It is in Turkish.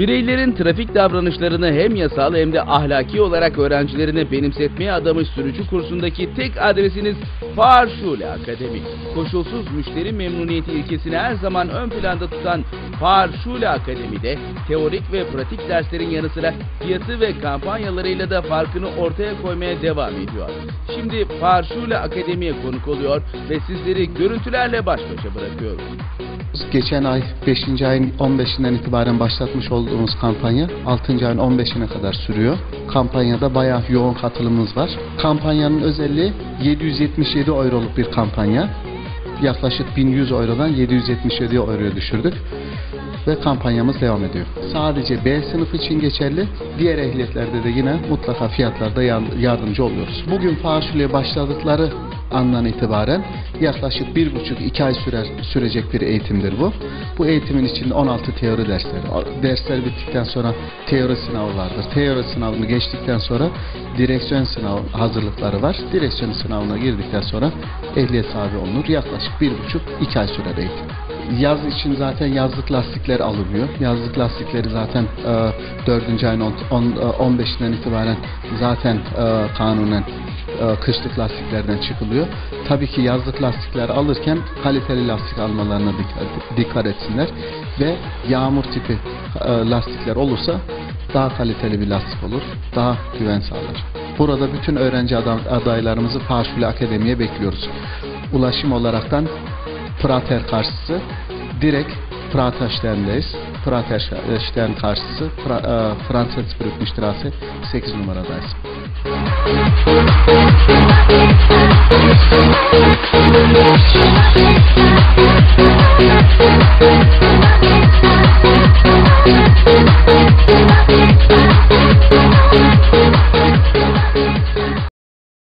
Bireylerin trafik davranışlarını hem yasal hem de ahlaki olarak öğrencilerine benimsetmeye adamış sürücü kursundaki tek adresiniz Far Şule Akademi. Koşulsuz müşteri memnuniyeti ilkesini her zaman ön planda tutan Far Şule Akademi'de teorik ve pratik derslerin yanı sıra fiyatı ve kampanyalarıyla da farkını ortaya koymaya devam ediyor. Şimdi Far Şule Akademi'ye konuk oluyor ve sizleri görüntülerle baş başa bırakıyoruz. Geçen ay 5. ayın 15'inden itibaren başlatmış olduğumuz kampanya 6. ayın 15'ine kadar sürüyor. Kampanyada bayağı yoğun katılımımız var. Kampanyanın özelliği 777 euroluk bir kampanya. Yaklaşık 1100 eurodan 777 euroya düşürdük ve kampanyamız devam ediyor. Sadece B sınıfı için geçerli. Diğer ehliyetlerde de yine mutlaka fiyatlarda yar- yardımcı oluyoruz. Bugün fasulye başladıkları andan itibaren yaklaşık bir buçuk iki ay sürer, sürecek bir eğitimdir bu. Bu eğitimin içinde 16 teori dersleri. Dersler bittikten sonra teori sınavı vardır. Teori sınavını geçtikten sonra direksiyon sınavı hazırlıkları var. Direksiyon sınavına girdikten sonra ehliyet sahibi olunur. Yaklaşık bir buçuk iki ay sürer eğitim. Yaz için zaten yazlık lastikler alınıyor. Yazlık lastikleri zaten e, 4. ayın on- on- e, 15'inden itibaren zaten e, kanunen kışlık lastiklerden çıkılıyor. Tabii ki yazlık lastikler alırken kaliteli lastik almalarına dikkat, etsinler ve yağmur tipi e, lastikler olursa daha kaliteli bir lastik olur, daha güven sağlar. Burada bütün öğrenci adaylarımızı Faşuli Akademi'ye bekliyoruz. Ulaşım olaraktan Prater karşısı direkt Praterstern'deyiz. Praterstern karşısı Fra, e, Straße 8 numaradayız. You.